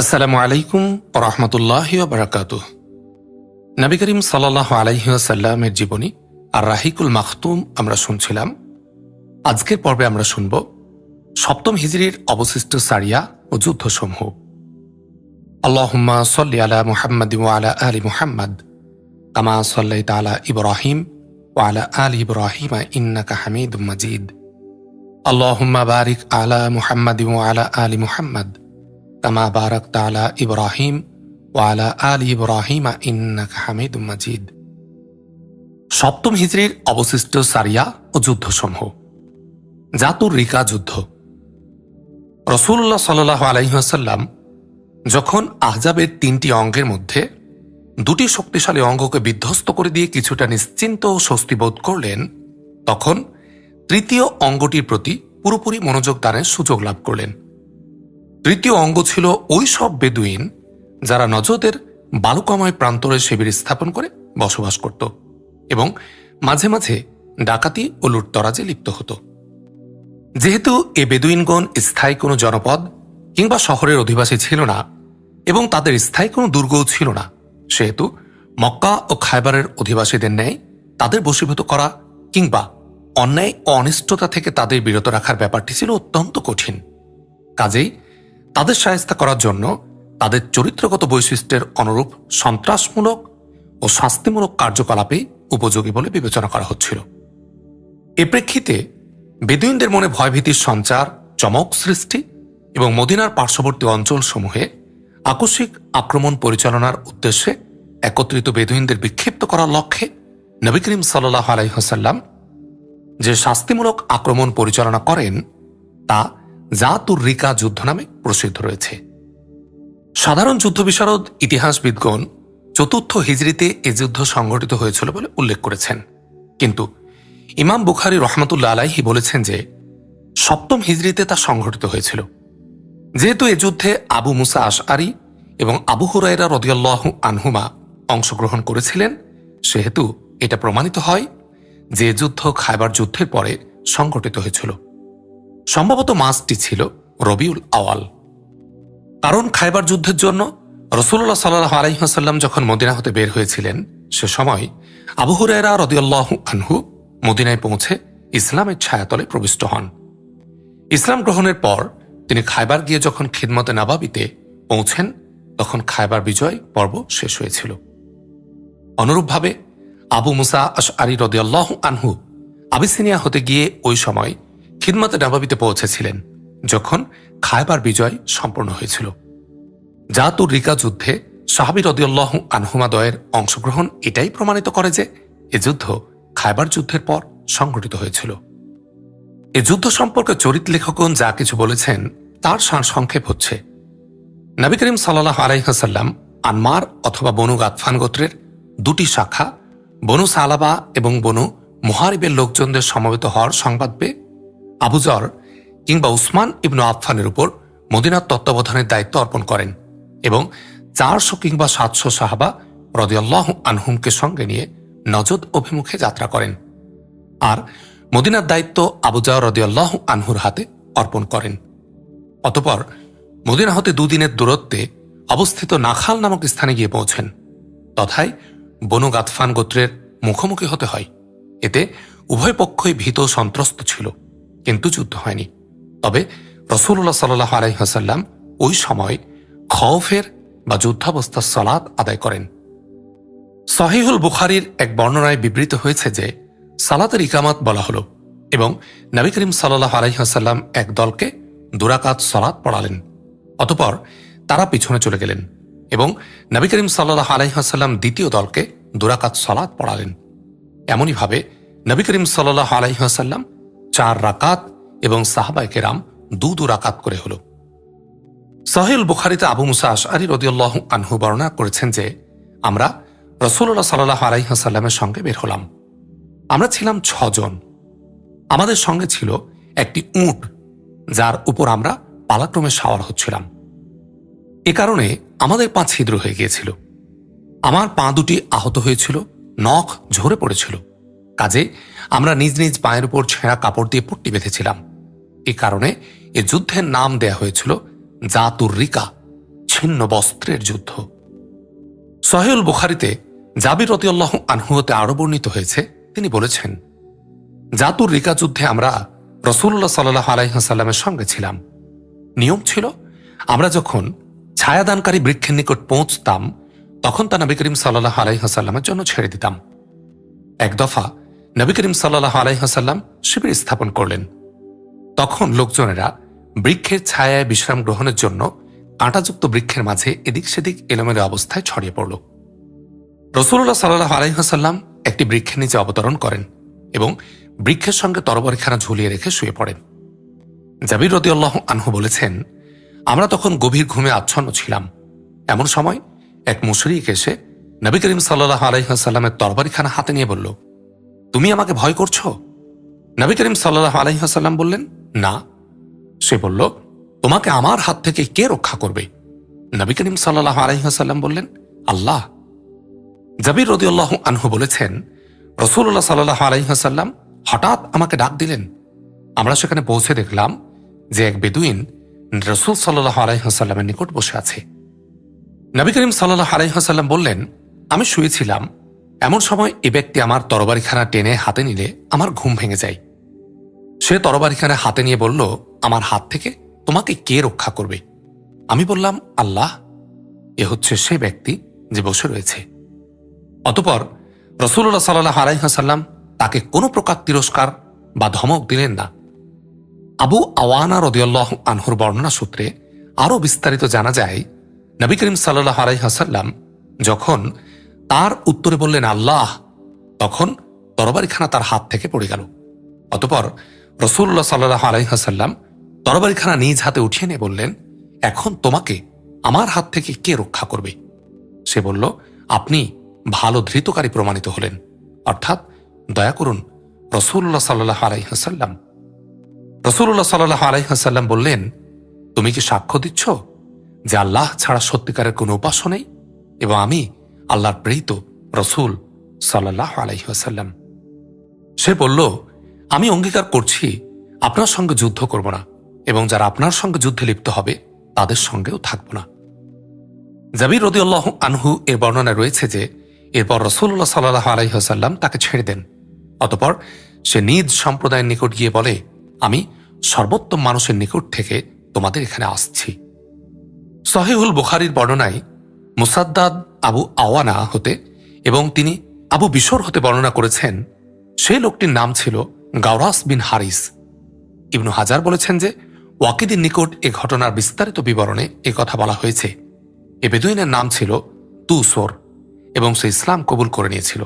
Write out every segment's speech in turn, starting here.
আসসালামু আলাইকুম রহমতুল্লাহ বারাকাত নবী করিম সাল্লাহ আলাইসাল্লামের জীবনী আর রাহিকুল মাখতুম আমরা শুনছিলাম। আজকের পর্বে আমরা শুনব সপ্তম হিজড়ির অবশিষ্ট সারিয়া ও যুদ্ধসমূহ। আল্লাহুম্মা সল্লি আলা মুহাম্মদ আলা আলী মুহাম্মদ কামা সল্লাই তালা ইব্রাহিম ও আলা আলী ইব্রাহিম ইন্নাকা হামিদ মজিদ। আল্লাহুম্মা বারিক আলা মুহাম্মদ আলা আলী মুহাম্মদ কামা বারাক তালা ইব্রাহিম ওয়ালা আল ইব্রাহিম ইন্নাক হামিদ মাজিদ। সপ্তম হিজড়ির অবশিষ্ট সারিয়া ও যুদ্ধসমূহ। জাতুর রিকা যুদ্ধ। রসুল্লাহ সাল্লাহ আলাইসাল্লাম যখন আহজাবের তিনটি অঙ্গের মধ্যে দুটি শক্তিশালী অঙ্গকে বিধ্বস্ত করে দিয়ে কিছুটা নিশ্চিন্ত ও স্বস্তি বোধ করলেন, তখন তৃতীয় অঙ্গটির প্রতি পুরোপুরি মনোযোগ দানের সুযোগ লাভ করলেন। তৃতীয় অঙ্গ ছিল ওই সব বেদুইন যারা নজদের বালুকাময় প্রান্তরে শিবির স্থাপন করে বসবাস করত এবং মাঝে মাঝে ডাকাতি ও লুটতরাজে লিপ্ত হতো। যেহেতু এ বেদুইনগণ স্থায়ী কোনো জনপদ কিংবা শহরের অধিবাসী ছিল না এবং তাদের স্থায়ী কোনো দুর্গও ছিল না, সেহেতু মক্কা ও খাইবারের অধিবাসীদের ন্যায় তাদের বশীভূত করা কিংবা অন্যায় ও অনিষ্টতা থেকে তাদের বিরত রাখার ব্যাপারটি ছিল অত্যন্ত কঠিন। কাজেই তাদের সাহায্য করার জন্য তাদের চরিত্রগত বৈশিষ্ট্যের অনুরূপ সন্ত্রাসমূলক ও শাস্তিমূলক কার্যকলাপে উপযোগী বলে বিবেচনা করা হচ্ছিল। এ প্রেক্ষিতে বেদুইনদের মনে ভয়ভীতির সঞ্চার, চমক সৃষ্টি এবং মদিনার পার্শ্ববর্তী অঞ্চলসমূহে আকস্মিক আক্রমণ পরিচালনার উদ্দেশ্যে একত্রিত বেদুইনদের বিক্ষিপ্ত করার লক্ষ্যে নবী করিম সাল্লাহ আলাইহাসাল্লাম যে শাস্তিমূলক আক্রমণ পরিচালনা করেন, তা জাতুর রিকা যুদ্ধ নামে প্রসিদ্ধ রয়েছে। সাধারণ যুদ্ধ বিশারদ ইতিহাসবিদগণ চতুর্থ হিজড়িতে এ যুদ্ধ সংঘটিত হয়েছিল বলে উল্লেখ করেছেন। কিন্তু ইমাম বুখারি রহমতুল্লা আলাহি বলেছেন যে, সপ্তম হিজড়িতে তা সংঘটিত হয়েছিল। যেহেতু এ যুদ্ধে আবু মুসা আশআরি এবং আবু হুরাইরা রদিয়াল্লাহ আনহুমা অংশগ্রহণ করেছিলেন, সেহেতু এটা প্রমাণিত হয় যে যুদ্ধ খাইবার যুদ্ধের পরে সংঘটিত হয়েছিল। সম্ভবত মাসটি ছিল রবিউল আওয়াল। কারণ খাইবার যুদ্ধের জন্য রসুল্লাহ সাল্লাহ আলাইহাসাল্লাম যখন মদিনা হতে বের হয়েছিলেন, সে সময় আবু হুরেরা রদিয়াল্লাহ আনহু মদিনায় পৌঁছে ইসলামের ছায়াতলে প্রবিষ্ট হন। ইসলাম গ্রহণের পর তিনি খাইবার গিয়ে যখন খিদমতে নাবাবিতে পৌঁছেন, তখন খাইবার বিজয় পর্ব শেষ হয়েছিল। অনুরূপভাবে আবু মুসা আশ আরি রদিয়াল্লাহ আনহু আবিসিনিয়া হতে গিয়ে ওই সময় খিদমতে নাবাবিতে পৌঁছেছিলেন, যখন খায়বার বিজয় সম্পন্ন হয়েছিল। জাতুর রিকা যুদ্ধে সাহাবি রদিউল্লাহ আনহুমাদয়ের অংশগ্রহণ এটাই প্রমাণিত করে যে এ যুদ্ধ খায়বার যুদ্ধের পর সংঘটিত হয়েছিল। এ যুদ্ধ সম্পর্কে চরিত লেখকগণ যা কিছু বলেছেন, তার সার সংক্ষেপ হচ্ছে। নবী করিম সাল্লাহ আলাইহাসাল্লাম আনমার অথবা বনু গাতফান গোত্রের দুটি শাখা, বনু সালাবা এবং বনু মুহারিবের লোকজনদের সমবেত হওয়ার সংবাদ পেয়ে আবুজর কিংবা উসমান ইবনু আফফানের উপর মদিনার তত্ত্বাবধানের দায়িত্ব অর্পণ করেন এবং চারশো কিংবা সাতশো সাহাবা রদিয়াল্লাহ আনহুমকে সঙ্গে নিয়ে নজদ অভিমুখে যাত্রা করেন আর মদিনার দায়িত্ব আবুজা রদিয়াল্লাহ আনহুর হাতে অর্পণ করেন। অতপর মদিনা হতে দুদিনের দূরত্বে অবস্থিত নাখাল নামক স্থানে গিয়ে পৌঁছেন। তথায় বনু গাতফান গোত্রের মুখোমুখি হতে হয়। এতে উভয় পক্ষই ভীত সন্ত্রস্ত ছিল। কিন্তু যুদ্ধ হয়নি। তবে রসুল্লাহ সাল্লাহ আলাইহাসাল্লাম ওই সময় খওফের বা যুদ্ধাবস্থার সলাদ আদায় করেন। সহিহুল বুখারির এক বর্ণনায় বিবৃত হয়েছে যে, সালাতের ইকামাত বলা হল এবং নবী করিম সাল্লাহ আলাইহাসাল্লাম এক দলকে দুরাকাত সলাদ পড়ালেন, অতপর তারা পিছনে চলে গেলেন এবং নবী করিম সাল্লাহ আলাইহাসাল্লাম দ্বিতীয় দলকে দুরাকাত সলাদ পড়ালেন। এমনইভাবে নবী করিম সাল্লাহ আলাইহাসাল্লাম চার রাকাত এবং সাহাবাই কেরাম দু দু রাকাত করে হল। সাহেল বুখারিতে আবু মুসা আশআরি রদিউল্লাহ আনহু বর্ণনা করেছেন যে, আমরা রসুল্লাহ সাল্লাহ আলাইহাসাল্লামের সঙ্গে বের হলাম। আমরা ছিলাম ছজন। আমাদের সঙ্গে ছিল একটি উঁট, যার উপর আমরা পালাক্রমে সাওয়ার হচ্ছিলাম। এ কারণে আমাদের পা ছিদ্র হয়ে গিয়েছিল। আমার পা দুটি আহত হয়েছিল, নখ ঝরে পড়েছিল। কাজে আমরা নিজ নিজ পায়ের উপর ছেঁড়া কাপড় দিয়ে পট্টি বেঁধেছিলাম। এ কারণে এ যুদ্ধের নাম দেয়া হয়েছিল জাতুর রিকা, ছিন্ন বস্ত্রের যুদ্ধ। সহেউল বুখারিতে জাবির রতিউল্লাহ আনহুতে আরও বর্ণিত হয়েছে। তিনি বলেছেন, জাতুর রিকা যুদ্ধে আমরা রসুল্লাহ সাল্লাহ আলাইহাসাল্লামের সঙ্গে ছিলাম। নিয়ম ছিল, আমরা যখন ছায়াদানকারী বৃক্ষের নিকট পৌঁছতাম, তখন তা নবী করিম সাল্লাহ আলাইহাসাল্লামের জন্য ছেড়ে দিতাম। এক দফা নবী করিম সাল্লাহ আলাইহাসাল্লাম শিবির স্থাপন করলেন। তখন লোকজনেরা বৃক্ষের ছায়ায় বিশ্রাম গ্রহণের জন্য কাঁটাযুক্ত বৃক্ষের মাঝে এদিক সেদিক এলোমেলো অবস্থায় ছড়িয়ে পড়ল। রসুল্লাহ সাল্লাহ আলাইহাসাল্লাম একটি বৃক্ষের নিচে অবতরণ করেন এবং বৃক্ষের সঙ্গে তরবারিখানা ঝুলিয়ে রেখে শুয়ে পড়েন। জাবির রদিউল্লাহ আনহু বলেছেন, আমরা তখন গভীর ঘুমে আচ্ছন্ন ছিলাম। এমন সময় এক মুশরিক এসে নবী করিম সাল্লাহ আলাইহাসাল্লামের তরবারিখানা হাতে নিয়ে বলল তুমি আমাকে ভয় করছ? নবী করিম সাল্লাহ আলাইহাসাল্লাম বললেন, না। সে বলল, তোমাকে আমার হাত থেকে কে রক্ষা করবে? নবী করিম সাল্লাহ আলাইহাসাল্লাম বললেন, আল্লাহ। জাবির রদিউল্লাহ আনহু বলেছেন রসুল্লাহ সাল্লাহ আলাইহাসাল্লাম হঠাৎ আমাকে ডাক দিলেন। আমরা সেখানে পৌঁছে দেখলাম যে এক বেদুইন রসুল সাল্লাহ আলাইহাসাল্লামের নিকট বসে আছে। নবী করিম সাল্লাহ আলাইহাসাল্লাম বললেন, আমি শুয়েছিলাম এমন সময় এ ব্যক্তি আমার তরবারিখানা টেনে হাতে নিলে আমার ঘুম ভেঙে যায়। সে তরবারিখানা হাতে নিয়ে বলল, আমার হাত থেকে তোমাকে কে রক্ষা করবে? আমি বললাম, আল্লাহ, এ হচ্ছে সে ব্যক্তি যে বসে রয়েছে। অতপর রসুল্লাহ সাল্লাহ আলাইহাসাল্লাম তাকে কোনো প্রকার তিরস্কার বা ধমক দিলেন না। আবু আওয়ানা রদিয়াল্লাহ আনহুর বর্ণনা সূত্রে আরও বিস্তারিত জানা যায়, নবী করিম সাল্লাহ আলাইহাসাল্লাম যখন তার উত্তরে বললেন, আল্লাহ। তখন তরবারিখানা তার হাত থেকে পড়ে গেল। অতপর রসুল্লাহ সাল্লাহ আলাইহাসাল্লাম তরবারিখানা নিজ হাতে উঠিয়ে নিয়ে বললেন, এখন তোমাকে আমার হাত থেকে কে রক্ষা করবে? সে বলল, আপনি ভালো ধৃতকারী প্রমাণিত হলেন। অর্থাৎ দয়া করুন রসুল্লাহ সাল্লাহ আলাইহাসাল্লাম রসুল্লাহ সাল্লাহ আলাইহাসাল্লাম বললেন, তুমি কি সাক্ষ্য দিচ্ছ যে আল্লাহ ছাড়া সত্যিকারের কোনো উপাস্য নেই? এবং আমি আল্লাহর প্রেরিত রসুল সাল্লাহ আলাইহাসাল্লাম সে বলল, আমি অঙ্গীকার করছি, আপনার সঙ্গে যুদ্ধ করব না এবং যারা আপনার সঙ্গে যুদ্ধে লিপ্ত হবে, তাদের সঙ্গেও থাকব না। জাবির রদিউল্লাহ আনহু এর বর্ণনায় রয়েছে যে, এরপর রসুল্লাহ সাল্লাহ আলাইহাল্লাম তাকে ছেড়ে দেন। অতপর সে নিজ সম্প্রদায়ের নিকট গিয়ে বলে, আমি সর্বোত্তম মানুষের নিকট থেকে তোমাদের এখানে আসছি। সহিহুল বুখারির বর্ণনায় মুসাদ্দাদ আবু আওয়ানা হতে এবং তিনি আবু বিশর হতে বর্ণনা করেছেন সেই লোকটির নাম ছিল গাওরাস বিন হারিস। ইবনু হাজার বলেছেন যে, ওয়াকিদের নিকট এ ঘটনার বিস্তারিত বিবরণে এ কথা বলা হয়েছে। এ বেদুইনের নাম ছিল তুসোর এবং সে ইসলাম কবুল করে নিয়েছিল।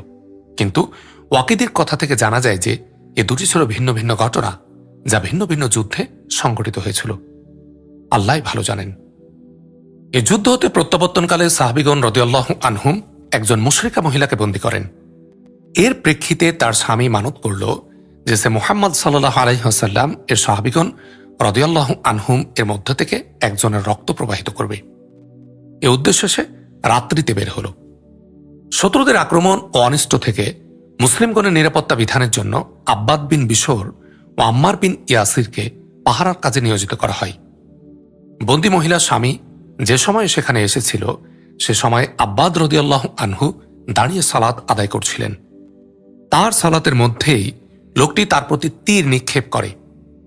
কিন্তু ওয়াকিদের কথা থেকে জানা যায় যে, এ দুটি ছিল ভিন্ন ভিন্ন ঘটনা, যা ভিন্ন ভিন্ন যুদ্ধে সংঘটিত হয়েছিল। আল্লাহ ভালো জানেন। এ যুদ্ধ হতে প্রত্যাবর্তনকালে সাহাবিগণ রদিয়াল্লাহ আনহুম একজন মুশরিকা মহিলাকে বন্দী করেন। এর প্রেক্ষিতে তার স্বামী মানত করল যে সে মোহাম্মদ সাল্লাহ আলাইহাসাল্লাম এর সাহাবিগণ রদিয়াল্লাহ আনহুম এর মধ্য থেকে একজনের রক্ত প্রবাহিত করবে। এ উদ্দেশ্যে সে রাত্রিতে বের হল। শত্রুদের আক্রমণ ও অনিষ্ট থেকে মুসলিমগণের নিরাপত্তা বিধানের জন্য আব্বাদ বিন বিশোর ও আম্মার বিন ইয়াসিরকে পাহারার কাজে নিয়োজিত করা হয়। বন্দি মহিলা স্বামী যে সময় সেখানে এসেছিল, সে সময় আব্বাদ রদিয়াল্লাহ আনহু দাঁড়িয়ে সালাদ আদায় করছিলেন। তার সালাতের মধ্যেই লোকটি তার প্রতি তীর নিক্ষেপ করে।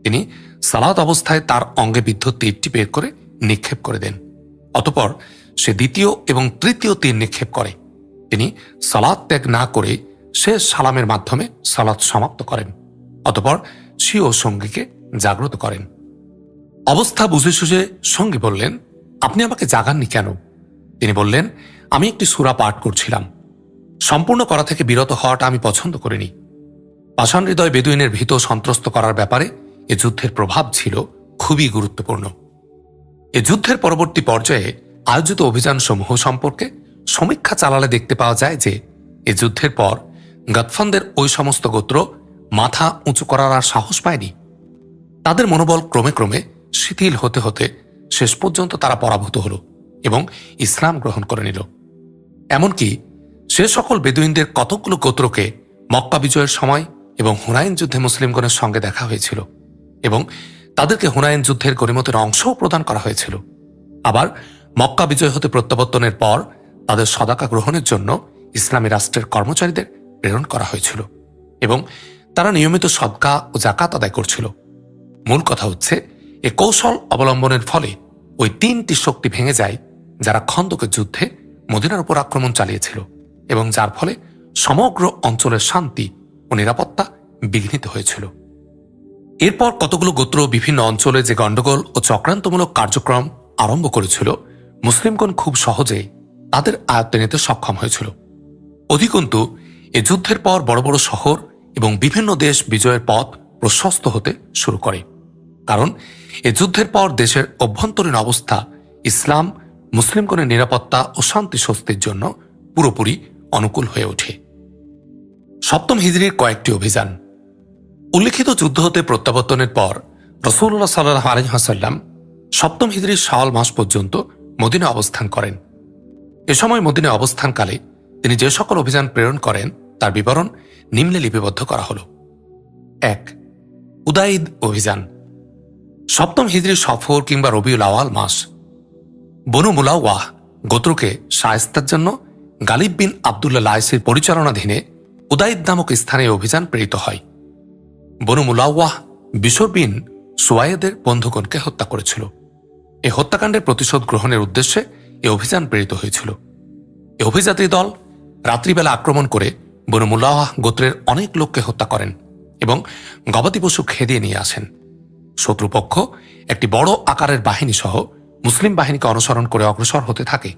তিনি সালাত অবস্থায় তার অঙ্গে বিদ্ধ তীরটি বের করে নিক্ষেপ করে দেন। অতপর সে দ্বিতীয় এবং তৃতীয় তীর নিক্ষেপ করে। তিনি সালাদ ত্যাগ না করে সে সালামের মাধ্যমে সালাদ সমাপ্ত করেন। অতপর স্বীয় সঙ্গীকে জাগ্রত করেন। অবস্থা বুঝে সুঝে সঙ্গী বললেন আপনি আমাকে জাগাননি কেন? তিনি বললেন, আমি একটি সুরা পাঠ করছিলাম। সম্পূর্ণ করা থেকে বিরত হওয়াটা আমি পছন্দ করিনি। পাষাণ হৃদয় বেদুইনের ভীত সন্ত্রস্ত করার ব্যাপারে এ যুদ্ধের প্রভাব ছিল খুবই গুরুত্বপূর্ণ। এ যুদ্ধের পরবর্তী পর্যায়ে আয়োজিত অভিযানসমূহ সম্পর্কে সমীক্ষা চালালে দেখতে পাওয়া যায় যে, এ যুদ্ধের পর গাতফানদের ওই সমস্ত গোত্র মাথা উঁচু করার আর সাহস পায়নি। তাদের মনোবল ক্রমে ক্রমে শিথিল হতে হতে শেষ পর্যন্ত তারা পরাভূত হল এবং ইসলাম গ্রহণ করে নিল। এমনকি সে সকল বেদুইনদের কতকগুলো গোত্রকে মক্কা বিজয়ের সময় এবং হুনাইন যুদ্ধে মুসলিমগণের সঙ্গে দেখা হয়েছিল এবং তাদেরকে হুনাইন যুদ্ধের গরিমতের অংশও প্রদান করা হয়েছিল। আবার মক্কা বিজয় হতে প্রত্যাবর্তনের পর তাদের সদাকা গ্রহণের জন্য ইসলামী রাষ্ট্রের কর্মচারীদের প্রেরণ করা হয়েছিল এবং তারা নিয়মিত সদকা ও জাকাত আদায় করছিল। মূল কথা হচ্ছে এ কৌশল অবলম্বনের ফলে ওই তিনটি শক্তি ভেঙে যায় যারা খন্দকের যুদ্ধে মদিনার উপর আক্রমণ চালিয়েছিল এবং যার ফলে সমগ্র অঞ্চলের শান্তি ও নিরাপত্তা বিঘ্নিত হয়েছিল। এরপর কতগুলো গোত্র বিভিন্ন অঞ্চলে যে গণ্ডগোল ও চক্রান্তমূলক কার্যক্রম আরম্ভ করেছিল, মুসলিমগণ খুব সহজেই তাদের আয়ত্তে নিতে সক্ষম হয়েছিল। অধিকন্তু, এ যুদ্ধের পর বড় বড় শহর এবং বিভিন্ন দেশ বিজয়ের পথ প্রশস্ত হতে শুরু করে। কারণ এ যুদ্ধের পর দেশের অভ্যন্তরীণ অবস্থা, ইসলাম, মুসলিমগণের নিরাপত্তা ও শান্তি স্বস্তির জন্য পুরোপুরি অনুকূল হয়ে ওঠে। সপ্তম হিজড়ির কয়েকটি অভিযান। উল্লিখিত যুদ্ধ হতে প্রত্যাবর্তনের পর রসুল্লাহ সাল্লাহ আলহাসাল্লাম সপ্তম হিজড়ির শাওয়াল মাস পর্যন্ত মদিনে অবস্থান করেন। এ সময় মদিনে অবস্থানকালে তিনি যে সকল অভিযান প্রেরণ করেন, তার বিবরণ নিম্নে লিপিবদ্ধ করা হল। এক উদাইদ অভিযান। সপ্তম হিজড়ির সফর কিংবা রবিউল আওয়াল মাস। বনু মুলাওয়াহ গোত্রকে শায়স্তার জন্য গালিব বিন আবদুল্লাহ লাইসের পরিচালনাধীনে উদাইদ নামক স্থানে অভিযান প্রেরিত হয়। বনু মুলাওয়াহ বিশর বিন সোয়াইদের বন্ধুগণকে হত্যা করেছিল। এই হত্যাকাণ্ডের প্রতিশোধ গ্রহণের উদ্দেশ্যে এ অভিযান প্রেরিত হয়েছিল। এ অভিযাত্রী দল রাত্রিবেলা আক্রমণ করে বনু মুলাওয়াহ গোত্রের অনেক লোককে হত্যা করেন এবং গবাদি পশু খেদিয়ে নিয়ে আসেন। শত্রুপক্ষ একটি বড় আকারের বাহিনী সহ মুসলিম বাহিনীকে অনুসরণ করে অগ্রসর হতে থাকে।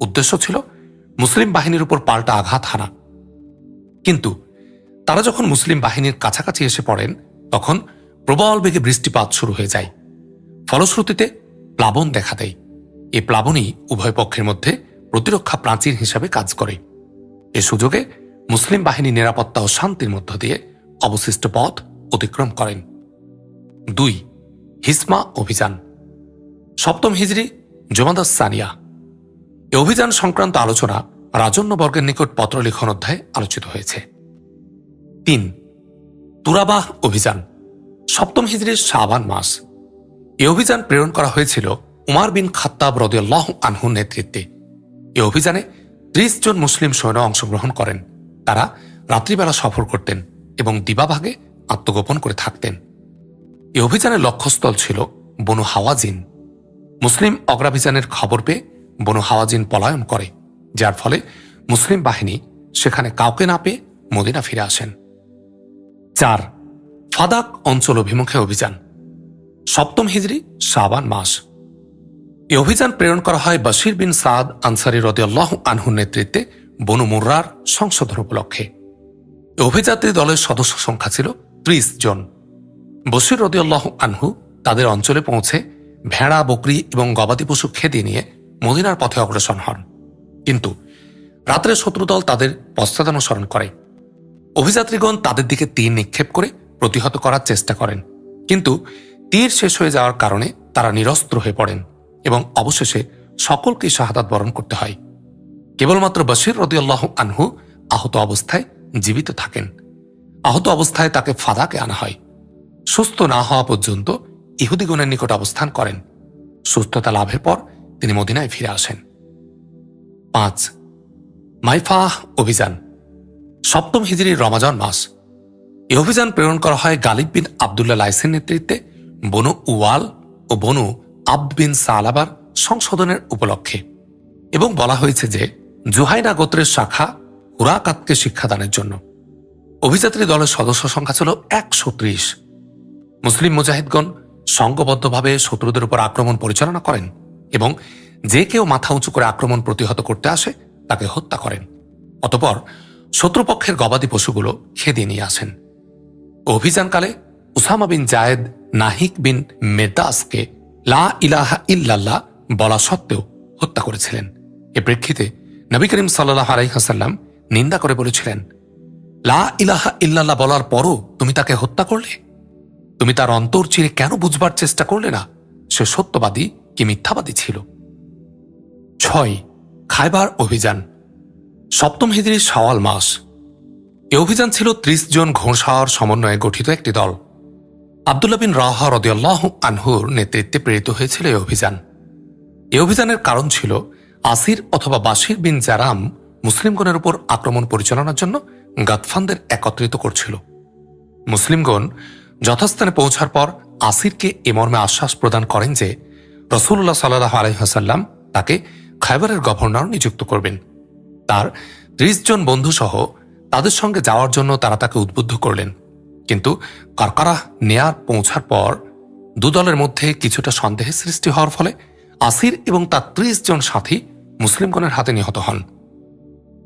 উদ্দেশ্য ছিল মুসলিম বাহিনীর উপর পাল্টা আঘাত হানা। কিন্তু তারা যখন মুসলিম বাহিনীর কাছাকাছি এসে পড়েন, তখন প্রবল বেগে বৃষ্টিপাত শুরু হয়ে যায়। ফলশ্রুতিতে প্লাবন দেখা দেয়। এই প্লাবনই উভয় পক্ষের মধ্যে প্রতিরক্ষা প্রাচীর হিসাবে কাজ করে। এ সুযোগে মুসলিম বাহিনী নিরাপত্তা ও শান্তির মধ্য দিয়ে অবশিষ্ট পথ অতিক্রম করেন। দুই, হিসমা অভিযান। সপ্তম হিজড়ি জমাদাস সানিয়া। এ অভিযান সংক্রান্ত আলোচনা রাজন্যবর্গের নিকট পত্রলিখন অধ্যায়ে আলোচিত হয়েছে। তিন, তুরাবাহ অভিযান। সপ্তম হিজড়ির শাবান মাস। এ অভিযান প্রেরণ করা হয়েছিল উমার বিন খাত্তাব রদিয়াল্লাহ আনহুর নেতৃত্বে। এ অভিযানে ত্রিশ জন মুসলিম সৈন্য অংশগ্রহণ করেন। তারা রাত্রিবেলা সফর করতেন এবং দিবাভাগে আত্মগোপন করে থাকতেন। এ অভিযানের লক্ষ্যস্থল ছিল বনু হাওয়াজিন। মুসলিম অগ্রাভিযানের খবর পেয়ে বনু হাওয়াজিন পলায়ন করে, যার ফলে মুসলিম বাহিনী সেখানে কাউকে না পেয়ে মদিনা ফিরে আসেন। চার, ফাদাক অঞ্চল অভিমুখে অভিযান। সপ্তম হিজড়ি শাবান মাস। এ অভিযান প্রেরণ করা হয় বশির বিন সাদ আনসারি রদিয়াল্লাহ আনহুর নেতৃত্বে বনু মুর্রার সংশোধন উপলক্ষে। অভিযাত্রী দলের সদস্য সংখ্যা ছিল ত্রিশ জন। বশির রদিয়াল্লাহ আনহু তাদের অঞ্চলে পৌঁছে ভেড়া, বকরি এবং গবাদি পশু খেতে নিয়ে মদিনার পথে অগ্রসর হন। কিন্তু রাত্রে শত্রুদল তাদের পশ্চাদানুসরণ করে। অভিযাত্রীগণ তাদের দিকে তীর নিক্ষেপ করে প্রতিহত করার চেষ্টা করেন। কিন্তু তীর শেষ হয়ে যাওয়ার কারণে তারা নিরস্ত্র হয়ে পড়েন এবং অবশেষে সকলকে শাহাদাত বরণ করতে হয়। কেবলমাত্র বশির রদিয়াল্লাহ আনহু আহত অবস্থায় জীবিত থাকেন। আহত অবস্থায় তাকে ফাদাকে আনা হয়। সুস্থ না হওয়া পর্যন্ত ইহুদিগণের নিকট অবস্থান করেন। সুস্থতা লাভের পর তিনি মদিনায় ফিরে আসেন। পাঁচ, মাইফাহ অভিযান। সপ্তম হিজড়ির রমাজান মাস। এই অভিযান প্রেরণ করা হয় গালিব বিন আবদুল্লাহ লাইসের নেতৃত্বে বনু উওয়াল ও বনু আব্দ বিন সালাবার সংশোধনের উপলক্ষে এবং বলা হয়েছে যে জুহাইনা গোত্রের শাখা হুরাকাতকে শিক্ষাদানের জন্য। অভিযাত্রী দলের সদস্য সংখ্যা ছিল একশো ত্রিশ। মুসলিম মুজাহিদগণ সংঘবদ্ধভাবে শত্রুদের উপর আক্রমণ পরিচালনা করেন এবং যে কেউ মাথা উঁচু করে আক্রমণ প্রতিহত করতে আসে, তাকে হত্যা করেন। অতপর শত্রুপক্ষের গবাদি পশুগুলো খেদিয়ে নিয়ে আসেন। অভিযানকালে উসামা বিন জায়েদ নাহিক বিন মেদাসকে লা ইলাহা ইল্লাল্লাহ বলা সত্ত্বেও হত্যা করেছিলেন। এ প্রেক্ষিতে নবী করিম সাল্লাহ আলাইহাসাল্লাম নিন্দা করে বলেছিলেন, লা ইলাহা ইল্লাল্লাহ বলার পরও তুমি তাকে হত্যা করলে? তুমি তার অন্তর চিরে কেন বুঝবার চেষ্টা করলে না? সে সত্যবাদী কি মিথ্যাবাদী ছিল? ছয়, খাইবার অভিযান। সপ্তম হিজড়ির সওয়াল মাস। এ অভিযান ছিল ত্রিশ জন ঘোষাওয়ার সমন্বয়ে গঠিত একটি দল। আবদুল্লা বিন রাহা রদিয়াল্লাহ আনহুর নেতৃত্বে প্রেরিত হয়েছিল এই অভিযান। এ অভিযানের কারণ ছিল আসির অথবা বাসির বিন জারাম মুসলিমগণের উপর আক্রমণ পরিচালনার জন্য গাতফানদের একত্রিত করছিল। মুসলিমগণ যথাস্থানে পৌঁছার পর আসিরকে এ মর্মে আশ্বাস প্রদান করেন যে রসুল্লাহ সাল্লাহ আলহাসাল্লাম তাকে খাইবারের গভর্নর নিযুক্ত করবেন। তার ত্রিশ জন বন্ধুসহ তাদের সঙ্গে যাওয়ার জন্য তারা তাকে উদ্বুদ্ধ করলেন। কিন্তু কারকারা নেয়ার পৌঁছার পর দু দলের মধ্যে কিছুটা সন্দেহের সৃষ্টি হওয়ার ফলে আসির এবং তার ত্রিশ জন সাথী মুসলিমগণের হাতে নিহত হন।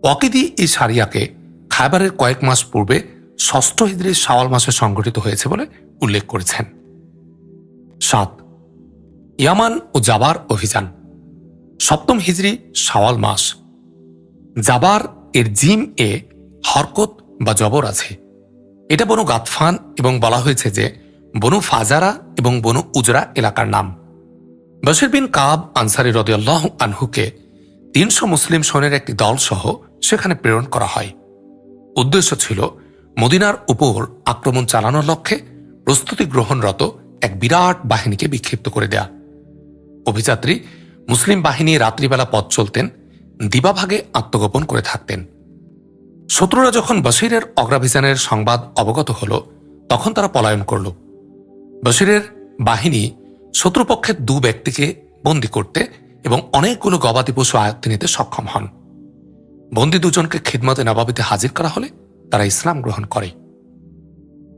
ওয়াকিদি এই সারিয়াকে খাইবারের কয়েক মাস পূর্বে ষষ্ঠ হিজড়ি শাওয়াল মাসে সংঘটিত হয়েছে বলে উল্লেখ করেছেন। সাত, ইয়ামান ও জাবার অভিযান। সপ্তম হিজড়ি শাওয়াল মাস। জাবার এর জিম এ হরকত বা জবর আছে। এটা বনু গাতফান এবং বলা হয়েছে যে বনু ফাজারা এবং বনু উজরা এলাকার নাম। বশির বিন কাব আনসারি রদিয়াল্লাহ আনহুকে তিনশো মুসলিম সৈন্যের একটি দল সহ সেখানে প্রেরণ করা হয়। উদ্দেশ্য ছিল মদিনার উপর আক্রমণ চালানোর লক্ষ্যে প্রস্তুতি গ্রহণরত এক বিরাট বাহিনীকে বিক্ষিপ্ত করে দেয়া। অভিযাত্রী মুসলিম বাহিনী রাত্রিবেলা পথ চলতেন, দিবাভাগে আত্মগোপন করে থাকতেন। শত্রুরা যখন বশিরের অগ্রাভিযানের সংবাদ অবগত হল, তখন তারা পলায়ন করল। বশিরের বাহিনী শত্রুপক্ষের দু ব্যক্তিকে বন্দী করতে এবং অনেকগুলো গবাদি পশু আয়ত্তে নিতে সক্ষম হন। বন্দী দুজনকে খিদমতে নবাবিতে হাজির করা হলে তারা ইসলাম গ্রহণ করে।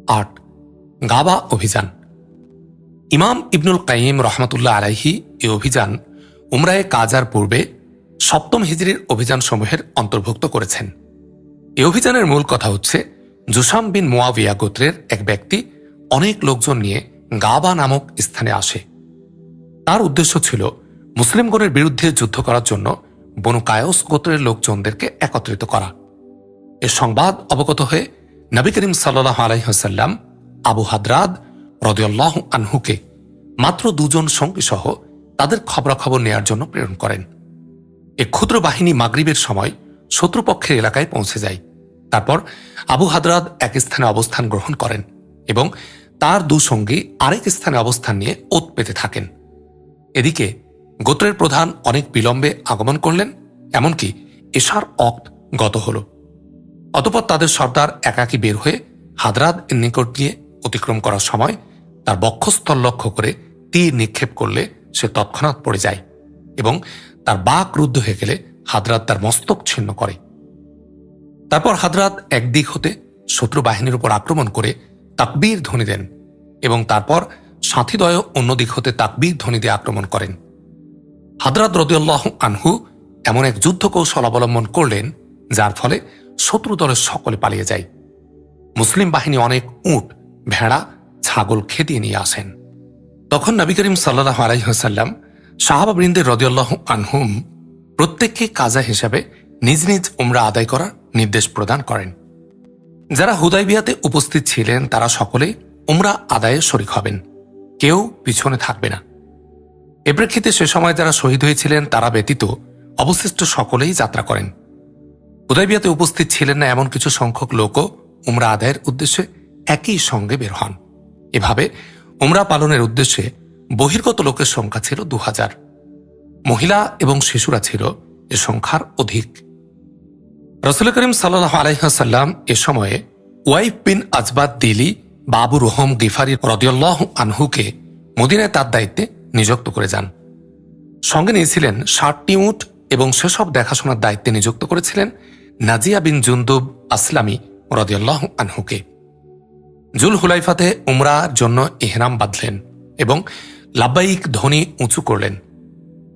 আট, গাবা অভিযান। ইমাম ইবনুল কাইম রহমতুল্লাহ আলাইহি এ অভিযান উমরায়ে কাজার পূর্বে সপ্তম হিজড়ির অভিযান সমূহের অন্তর্ভুক্ত করেছেন। এ অভিযানের মূল কথা হচ্ছে, জুসাম বিন মোয়াবিয়া গোত্রের এক ব্যক্তি অনেক লোকজন নিয়ে গাবা নামক স্থানে আসে। তার উদ্দেশ্য ছিল মুসলিমগণের বিরুদ্ধে যুদ্ধ করার জন্য বনু কায়স গোত্রের লোকজনদেরকে একত্রিত করা। এ সংবাদ অবগত হয়ে নবী করিম সাল্লাহ আলাইহাল্লাম আবু হাদরাদ রদিয়াল্লাহ আনহুকে মাত্র দুজন সঙ্গী সহ তাদের খবরাখবর নেয়ার জন্য প্রেরণ করেন। এ ক্ষুদ্র বাহিনী মাগরিবের সময় শত্রুপক্ষের এলাকায় পৌঁছে যায়। তারপর আবু হাদরাদ এক স্থানে অবস্থান গ্রহণ করেন এবং তার দু সঙ্গী আরেক স্থানে অবস্থান নিয়ে ওত পেতে থাকেন। এদিকে গোত্রের প্রধান অনেক বিলম্বে আগমন করলেন, এমনকি এশার অক্ত গত হল। অতপর তাদের সর্দার একাকী বের হয়ে হাদরাদ এর নিকট গিয়ে অতিক্রম করার সময় তার বক্ষস্থল লক্ষ্য করে তীর নিক্ষেপ করলে সে তৎক্ষণাৎ পড়ে যায় এবং তার বাক রুদ্ধ হয়ে গেলে হাদরাত তার মস্তক ছিন্ন করে। তারপর হাদরাত একদিক হতে শত্রু বাহিনীর উপর আক্রমণ করে তাকবীর ধ্বনি দেন এবং তারপর সাথীদয় অন্য দিক হতে তাকবীর ধ্বনি দিয়ে আক্রমণ করেন। হাদরাত রদিউল্লাহ আনহু এমন এক যুদ্ধ কৌশল অবলম্বন করলেন যার ফলে শত্রু দলের সকলে পালিয়ে যায়। মুসলিম বাহিনী অনেক উট, ভেড়া, ছাগল খেদিয়ে নিয়ে আসেন। তখন নবী করিম সাল্লাহ আলাইসাল্লাম সাহাবাবৃন্দের রদিউল্লাহ আনহুম প্রত্যেককে কাজা হিসাবে নিজ নিজ উমরা আদায় করার নির্দেশ প্রদান করেন। যারা হুদাইবিয়াতে উপস্থিত ছিলেন, তারা সকলেই উমরা আদায়ে শরিক হবেন। কেউ পিছনে থাকবে না। এ প্রেক্ষিতে সে সময় যারা শহীদ হয়েছিলেন, তারা ব্যতীত অবশিষ্ট সকলেই যাত্রা করেন। হুদাইবিয়াতে উপস্থিত ছিলেন না এমন কিছু সংখ্যক লোকও উমরা আদায়ের উদ্দেশ্যে একই সঙ্গে বের হন। এভাবে উমরা পালনের উদ্দেশ্যে বহির্গত লোকের সংখ্যা ছিল দু হাজার মহিলা এবং শিশুরা ছিল এ সংখ্যার অধিক। রসুল করিম সাল্লাহ আলাইহাসাল্লাম এ সময়ে ওয়াইফ বিন আজবাদ দিলি বাবু রোহম গিফারি রদিয়াল্লাহ আনহুকে মদিনায় তার দায়িত্বে নিযুক্ত করে যান। সঙ্গে নিয়েছিলেন ষাটটি উট এবং সেসব দেখাশোনার দায়িত্বে নিযুক্ত করেছিলেন নাজিয়া বিন জুন্দুব আসলামী রদিয়াল্লাহ আনহুকে। জুল হুলাইফাতে উমরার জন্য ইহরাম বাঁধলেন এবং লাব্বাইক ধ্বনি উঁচু করলেন।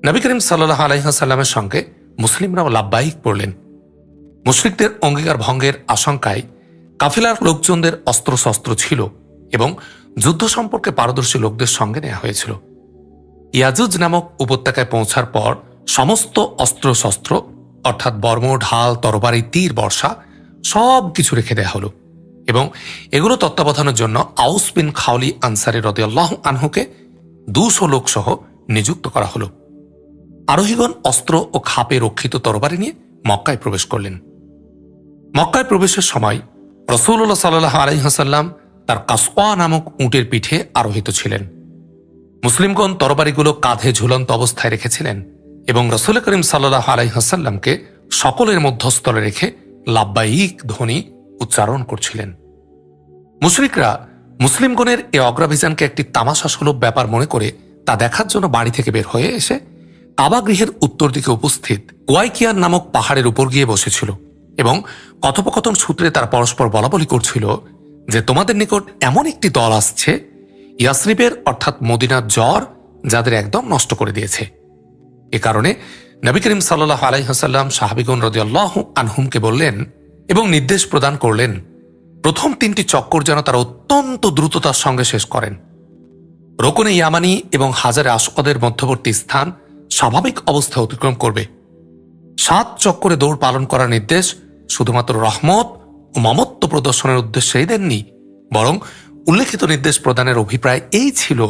নবী করিম সাল্লাহ আলাইসাল্লামের সঙ্গে মুসলিমরাও লাব্বাইক পড়লেন। মুশ্রিকদের অঙ্গীকার ভঙ্গের আশঙ্কায় কাফিলার লোকজনদের অস্ত্রশস্ত্র ছিল এবং যুদ্ধ সম্পর্কে পারদর্শী লোকদের সঙ্গে নেওয়া হয়েছিল। ইয়াজুজ নামক উপত্যকায় পৌঁছার পর সমস্ত অস্ত্রশস্ত্র অর্থাৎ বর্ম, ঢাল, তরবারি, তীর, বর্ষা সব কিছু রেখে দেয়া হলো। এবং এগুলো তত্ত্বাবধানের জন্য আউস বিন খাওলি আনসারি রদিয়াল্লাহ আনহুকে দুশো লোক সহ নিযুক্ত করা হলো। আরোহীগণ অস্ত্র ও খাপে রক্ষিত তরবারি নিয়ে মক্কায় প্রবেশ করলেন। মক্কায় প্রবেশের সময় রসুল্লাহ সাল্লাহ আলহিহাসাল্লাম তার কাসওয়া নামক উটের পিঠে আরোহিত ছিলেন। মুসলিমগণ তরবারিগুলো কাঁধে ঝুলন্ত অবস্থায় রেখেছিলেন। এবং রসুল করিম সাল্লাহ আলাইহাসাল্লামকে সকলের মধ্যস্থলে রেখে লাব্বাইক ধ্বনি উচ্চারণ করছিলেন। মুশরিকরা মুসলিমগণের এ অগ্রাভিযানকে একটি তামাশা সুলভ ব্যাপার মনে করে তা দেখার জন্য বাড়ি থেকে বের হয়ে এসে কাবাগৃহের উত্তর দিকে উপস্থিত কোয়াইকিয়ার নামক পাহাড়ের উপর গিয়ে বসেছিল এবং কথোপকথন সূত্রে তারা পরস্পর বলাবলি করছিল যে, তোমাদের নিকট এমন একটি দল আসছে, ইয়াসরিবের অর্থাৎ মদিনার জ্বর, যাদের একদম নষ্ট করে দিয়েছে। এ কারণে নবী করিম সাল্লাহ আলাইহাসাল্লাম সাহাবিগুন রদিয়াল্লাহ আনহুমকে বললেন এবং নির্দেশ প্রদান করলেন, প্রথম তিনটি চক্কর যেন তারা অত্যন্ত দ্রুততার সঙ্গে শেষ করেন। রোকনে ইয়ামানি এবং হাজারে আসদের মধ্যবর্তী স্থান স্বাভাবিক অবস্থা অতিক্রম করবে। সাত চক্করে দৌড় পালন করার নির্দেশ শুধুমাত্র রহমত ও মমত্ব প্রদর্শনের উদ্দেশ্যেই দেননি, বরং উল্লেখিত নির্দেশ প্রদানের অভিপ্রায় এই ছিল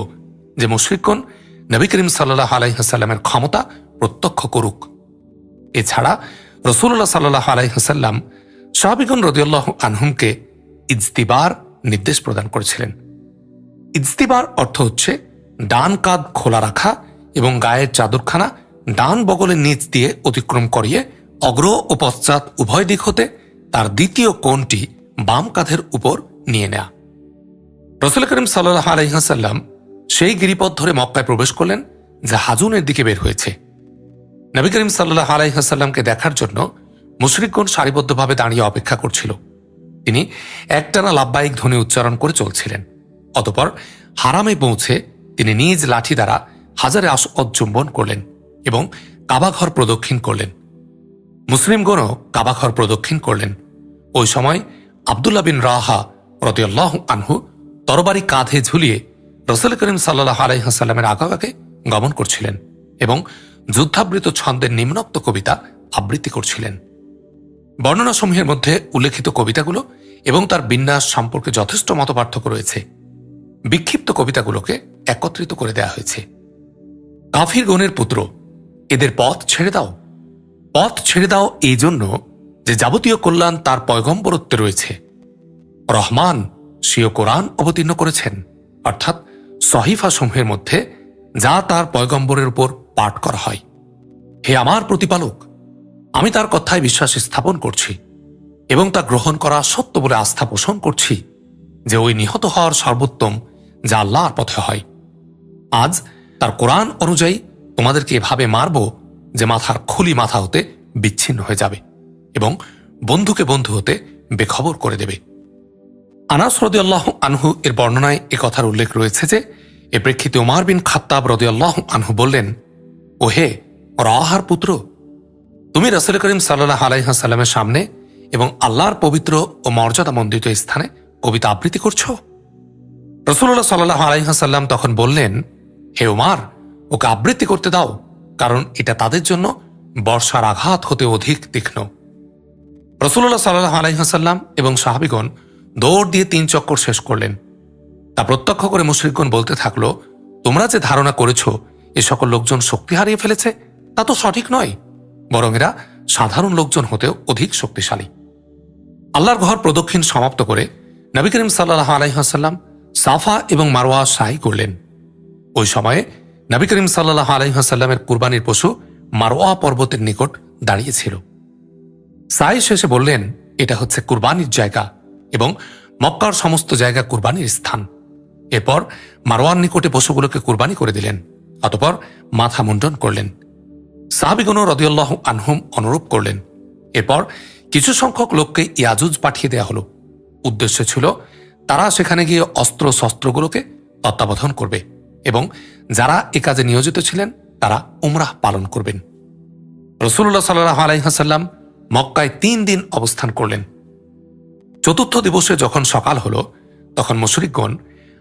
যে মুশরিকগণ নবী করিম সাল্লাহ আলাইহাসাল্লামের ক্ষমতা প্রত্যক্ষ করুক। এছাড়া রসুল্লাহ সাল্লাহ আলাইহাসাল্লাম সাহাবিগুন রদিউল্লাহ আনহুমকে ইজতিবার নির্দেশ প্রদান করেছিলেন। ইজতিবার অর্থ হচ্ছে ডান কাঁধ খোলা রাখা এবং গায়ের চাদরখানা ডান বগলের নিচ দিয়ে অতিক্রম করিয়ে অগ্র ও পশ্চাৎ উভয় দিক হতে তার দ্বিতীয় কোণটি বাম কাঁধের উপর নিয়ে নেয়া। রসুল করিম সাল্লাহ আলহিহাসাল্লাম সেই গিরিপথ ধরে মক্কায় প্রবেশ করলেন, যা হাজুনের দিকে বের হয়েছে। নবী করিম সাল্লাহ আলাইহাসাল্লামকে দেখার জন্য মুশরিকগণ সারিবদ্ধভাবে দাঁড়িয়ে অপেক্ষা করছিল। তিনি একটানা লাভবাহিক ধ্বনি উচ্চারণ করে চলছিলেন। অতপর হারামে পৌঁছে তিনি নিজ লাঠি দ্বারা হাজারে আসদ চুম্বন করলেন এবং কাবাঘর প্রদক্ষিণ করলেন। মুসলিমগণও কাবাঘর প্রদক্ষিণ করলেন। ওই সময় আবদুল্লাহ বিন রাহা রদিয়াল্লাহ আনহু তরবারি কাঁধে ঝুলিয়ে রসুল করিম সাল্লাহ আলাইহাসাল্লামের আগাগাকে গমন করছিলেন এবং যুদ্ধাবৃত ছন্দের নিম্নোক্ত কবিতা আবৃত্তি করছিলেন। বর্ণনাসমূহের মধ্যে উল্লেখিত কবিতাগুলো এবং তার বিন্যাস সম্পর্কে যথেষ্ট মতপার্থক্য রয়েছে। বিক্ষিপ্ত কবিতাগুলোকে একত্রিত করে দেয়া হয়েছে। কাফির গণের পুত্র, এদের পথ ছেড়ে দাও। পথ ছেড়ে দাও এই জন্য যে যাবতীয় কল্যাণ তার পয়গম্বরত্বে রয়েছে। রহমান স্বীয় কোরআন অবতীর্ণ করেছেন, অর্থাৎ সহিফা সমূহের মধ্যে যা তার পয়গম্বরের উপর পাঠ করা হয়। হে আমার প্রতিপালক, আমি তার কথায় বিশ্বাস স্থাপন করছি এবং তা গ্রহণ করা সত্য বলে আস্থা পোষণ করছি যে ওই নিহত হওয়ার সর্বোত্তম যা আল্লাহর পথে হয়। আজ তার কোরআন অনুযায়ী তোমাদেরকে এভাবে মারব যে মাথার খুলি মাথা হতে বিচ্ছিন্ন হয়ে যাবে এবং বন্ধুকে বন্ধু হতে বেখবর করে দেবে। আনাস রদিয়াল্লাহ আনহু এর বর্ণনায় এ কথার উল্লেখ রয়েছে যে, এ প্রেক্ষিতে ওমার বিন খাত্তাব রদিয়াল্লাহ আনহু বললেন ও হে রাহার পুত্র, তুমি রসুল করিম সাল্লাহ আলাইহাসাল্লামের সামনে এবং আল্লাহর পবিত্র ও মর্যাদা মন্ডিত স্থানে কবিতা আবৃত্তি করছ? রসুল্লাহ সাল্লাহ আলাইহাসাল্লাম তখন বললেন, হে ওমার ওকে আবৃত্তি করতে দাও, কারণ এটা তাদের জন্য বর্ষার আঘাত হতে অধিক তীক্ষ্ণ। রসুল্লাহ সাল্লাহ আলাইহাসাল্লাম এবং সাহাবিগণ দৌড় দিয়ে তিন চক্কর শেষ করলেন। তা প্রত্যক্ষ করে মুশরিকগণ বলতে থাকল, তোমরা যে ধারণা করেছ, এ সকল লোকজন শক্তি হারিয়ে ফেলেছে, তা তো সঠিক নয়। বরং এরা সাধারণ লোকজন হতেও অধিক শক্তিশালী। আল্লাহর ঘর প্রদক্ষিণ সমাপ্ত করে নবী করিম সাল্লাহ আলাইহাসাল্লাম সাফা এবং মারোয়া সাই করলেন। ওই সময়ে নবী করিম সাল্লাহ আলাইহাসাল্লামের কুরবানির পশু মারোয়া পর্বতের নিকট দাঁড়িয়েছিল সাই শেষে বললেন, এটা হচ্ছে কুরবানির জায়গা। এবং মক্কার সমস্ত জায়গা কুরবানির স্থান। এরপর মারোয়ার নিকটে পশুগুলোকে কুরবানি করে দিলেন, অতপর মাথা মুন্ডন করলেন। সাহাবিগণ রদিয়াল্লাহ আনহুম অনুরূপ করলেন। এরপর কিছু সংখ্যক লোককে ইয়াজুজ পাঠিয়ে দেয়া হলো। উদ্দেশ্য ছিল, তারা সেখানে গিয়ে অস্ত্র শস্ত্রগুলোকে তত্ত্বাবধান করবে এবং যারা এ কাজে নিয়োজিত ছিলেন, তারা উমরাহ পালন করবেন। রসুল্লাহ সাল্লাহ মক্কায় তিন দিন অবস্থান করলেন। চতুর্থ দিবসে যখন সকাল হল, তখন মুশরিকগণ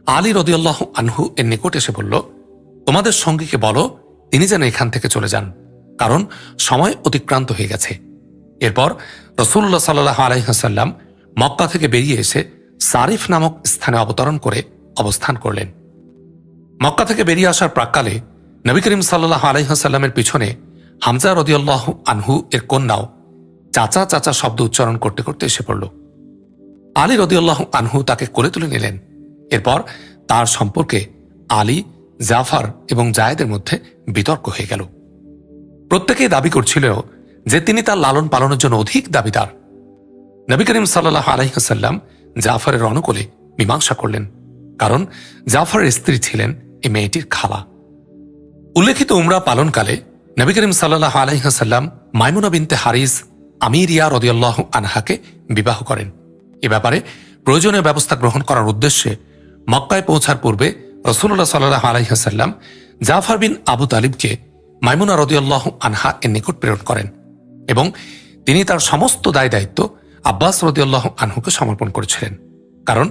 আলী রদিয়াল্লাহ আনহু এর নিকট এসে বলল, তোমাদের সঙ্গীকে বলো, তিনি যেন এখান থেকে চলে যান, কারণ সময় অতিক্রান্ত হয়ে গেছে। এরপর রসুল্লাহ সাল্লাহ আলাইহাসাল্লাম মক্কা থেকে বেরিয়ে এসে সারিফ নামক স্থানে অবতরণ করে অবস্থান করলেন। মক্কা থেকে বেরিয়ে আসার প্রাককালে নবী করিম সাল্লাহ আলাইহাসাল্লামের পিছনে হামজা রদিয়াল্লাহ আনহু এর কন্যাও চাচা চাচা শব্দ উচ্চারণ করতে করতে এসে পড়ল। আলী রদিউল্লাহ আনহু তাকে করে তুলে নিলেন। এরপর তার সম্পর্কে আলী, জাফার এবং জায়েদের মধ্যে বিতর্ক হয়ে গেল। প্রত্যেকেই দাবি করছিল যে তিনি তার লালন পালনের জন্য অধিক দাবিদার। নবী করিম সাল্লাহ আলাইহাসাল্লাম জাফরের অনুকূলে মীমাংসা করলেন, কারণ জাফরের স্ত্রী ছিলেন এই মেয়েটির খালা। উল্লেখিত উমরা পালনকালে নবী করিম সাল্লাহ আলাইহাসাল্লাম মাইমুনা বিনতে হারিস আমিরিয়া রদিয়াল্লাহ আনহাকে বিবাহ করেন। এ ব্যাপারে প্রয়োজনীয় ব্যবস্থা গ্রহণ করার উদ্দেশ্যে মক্কায় পৌঁছার পূর্বে রসুল্লাহ সাল্লাহ আলাইহাসাল্লাম জাফর বিন আবু তালিবকে মাইমুনা রদিয়াল্লাহ আনহা এর নিকট প্রেরণ করেন এবং তিনি তার সমস্ত দায় দায়িত্ব আব্বাস রদিয়াল্লাহ আনহুকে সমর্পণ করেছিলেন। কারণ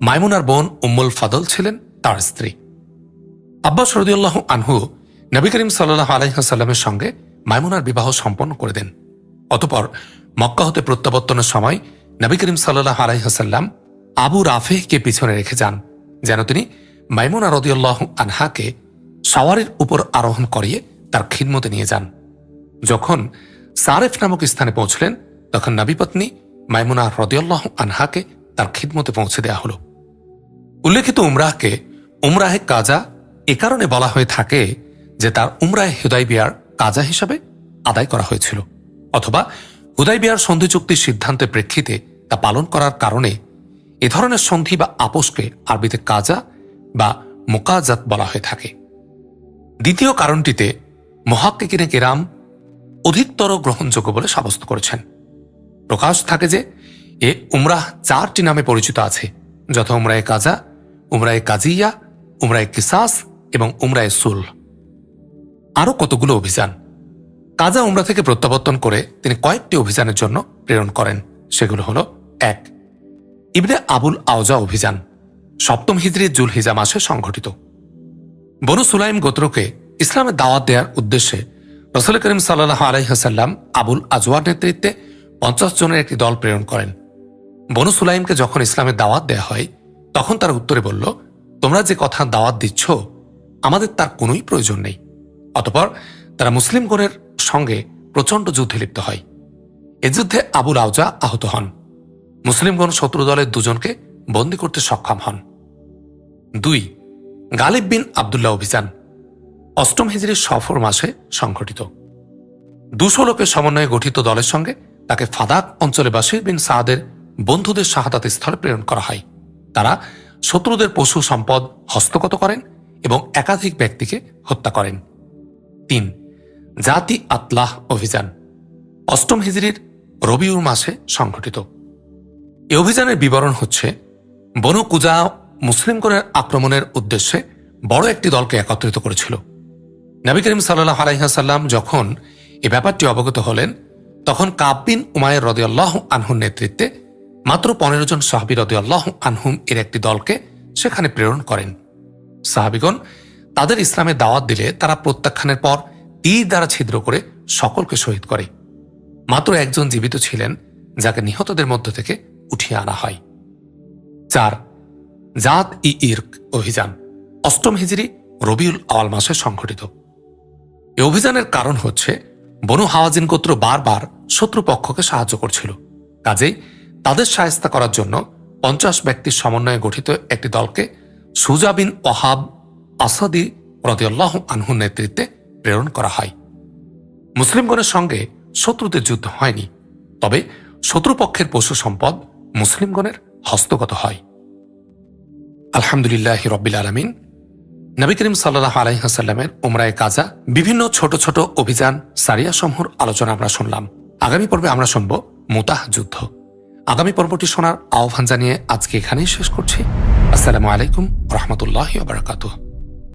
মাইমুনার বোন উম্মুল ফাদল ছিলেন তার স্ত্রী। আব্বাস রদিউল্লাহ আনহু নবী করিম সাল্লাহ আলাইসাল্লামের সঙ্গে মাইমুনার বিবাহ সম্পন্ন করে দেন। অতপর মক্কা হতে প্রত্যাবর্তনের সময় নবী করিম সাল্লাহ আলাইহাসাল্লাম আবু রাফেহকে পিছনে রেখে যান, যেন তিনি মাইমুনা রদিউল্লাহ আনহাকে সাওয়ারের উপর আরোহণ করিয়ে তার খিদমতে নিয়ে যান। যখন সারেফ নামক স্থানে পৌঁছলেন, তখন নবীপত্নী মাইমুনা রদিউল্লাহ আনহাকে তার খিদমতে পৌঁছে দেয়া হল। উল্লেখিত উমরাহকে উমরাহে কাজা এ কারণে বলা হয়ে থাকে যে তার উমরায় হুদাই বিয়ার কাজা হিসাবে আদায় করা হয়েছিল, অথবা হুদাই বিয়ার সন্ধি চুক্তির সিদ্ধান্তের প্রেক্ষিতে তা পালন করার কারণে এ ধরনের সন্ধি বা আপোষকে আরবিতে কাজা বা মোকাজাত বলা হয়ে থাকে। দ্বিতীয় কারণটিতে মহাক্কিকিনে কেরাম অধিকতর গ্রহণযোগ্য বলে সাব্যস্ত করেছেন। প্রকাশ থাকে যে, এ উমরাহ চারটি নামে পরিচিত আছে, যথা উমরায় কাজা, উমরায় কাজিয়া, উমরায় কিসাস এবং উমরায় সুল। আরও কতগুলো অভিযান কাজা উমরা থেকে প্রত্যাবর্তন করে তিনি কয়েকটি অভিযানের জন্য প্রেরণ করেন। সেগুলো হল, এক, ইবনে আবুল আওজা অভিযান, সপ্তম হিজড়ির জুল হিজা মাসে সংঘটিত। বনু সুলাইম গোত্রকে ইসলামের দাওয়াত দেওয়ার উদ্দেশ্যে রসুল করিম সাল্লাহ আলাইহাসাল্লাম আবুল আজওয়ার নেতৃত্বে পঞ্চাশ জনের একটি দল প্রেরণ করেন। বনু সুলাইমকে যখন ইসলামের দাওয়াত দেয়া হয়, তখন তার উত্তরে বলল, তোমরা যে কথা দাওয়াত দিচ্ছ, আমাদের তার কোনোই প্রয়োজন নেই। অতপর তারা মুসলিমগণের সঙ্গে প্রচণ্ড যুদ্ধে লিপ্ত হয়। এ যুদ্ধে আবুল আওজা আহত হন। মুসলিমগণ শত্রু দলের দুজনকে বন্দী করতে সক্ষম হন। দুই, গালিব বিন আবদুল্লাহ অভিযান, অষ্টম হিজড়ির সফর মাসে সংঘটিত। দুশো লোকের সমন্বয়ে গঠিত দলের সঙ্গে তাকে ফাদাক অঞ্চলে বাসির বিন সাহাদের বন্ধুদের শাহাদাত স্থলে প্রেরণ করা হয়। তারা শত্রুদের পশু সম্পদ হস্তগত করেন এবং একাধিক ব্যক্তিকে হত্যা করেন। তিন জাতি আতলাহ অভিযান। অষ্টম হিজড়ির রবিউর মাসে সংঘটিত। এ অভিযানের বিবরণ হচ্ছে, বনু কুজা মুসলিমগণের আক্রমণের উদ্দেশ্যে বড় একটি দলকে একত্রিত করেছিল। নবী করিম সাল্লাহ আলাইহাসাল্লাম যখন এ ব্যাপারটি অবগত হলেন, তখন কাব্বিন উমায়ের রদিয়াল্লাহ আনহুর নেতৃত্বে মাত্র পনেরো জন সাহাবি রদিয়াল্লাহ আনহুম এর একটি দলকে সেখানে প্রেরণ করেন। সাহাবিগণ তাদের ইসলামের দাওয়াত দিলে তারা প্রত্যাখ্যানের পর তীর দ্বারা ছিদ্র করে সকলকে শহীদ করে। মাত্র একজন জীবিত ছিলেন, যাকে নিহতদের মধ্য থেকে উঠিয়ে আনা হয়। চার, জাত ই ইর্ক অভিযান, অষ্টম হিজড়ি রবিউল আওয়াল মাসে সংঘটিত। এ অভিযানের কারণ হচ্ছে, বনু হাওয়াজিন গোত্র বারবার শত্রুপক্ষকে সাহায্য করছিল। কাজেই তাদের সায়স্তা করার জন্য পঞ্চাশ ব্যক্তির সমন্বয়ে গঠিত একটি দলকে সুজাবিন ওহাব আসাদি রদিয়াল্লাহ আনহুর নেতৃত্বে প্রেরণ করা হয়। মুসলিমগণের সঙ্গে শত্রুদের যুদ্ধ হয়নি, তবে শত্রুপক্ষের পশু সম্পদ মুসলিমগণের হস্তগত হয়। আলহামদুলিল্লাহ রব্বিল আলমিন। নবী করিম সাল্লাহ আলাইহাসাল্লামের উমরায় কাজা, বিভিন্ন ছোট ছোট অভিযান সারিয়া সমূহর আলোচনা আমরা শুনলাম। আগামী পর্বে আমরা শুনব মুতাহ যুদ্ধ। আগামী পর্বটি শোনার আহ্বান জানিয়ে আজকে এখানেই শেষ করছি। আসসালামু আলাইকুম রহমতুল্লাহ বারাকাতুহ।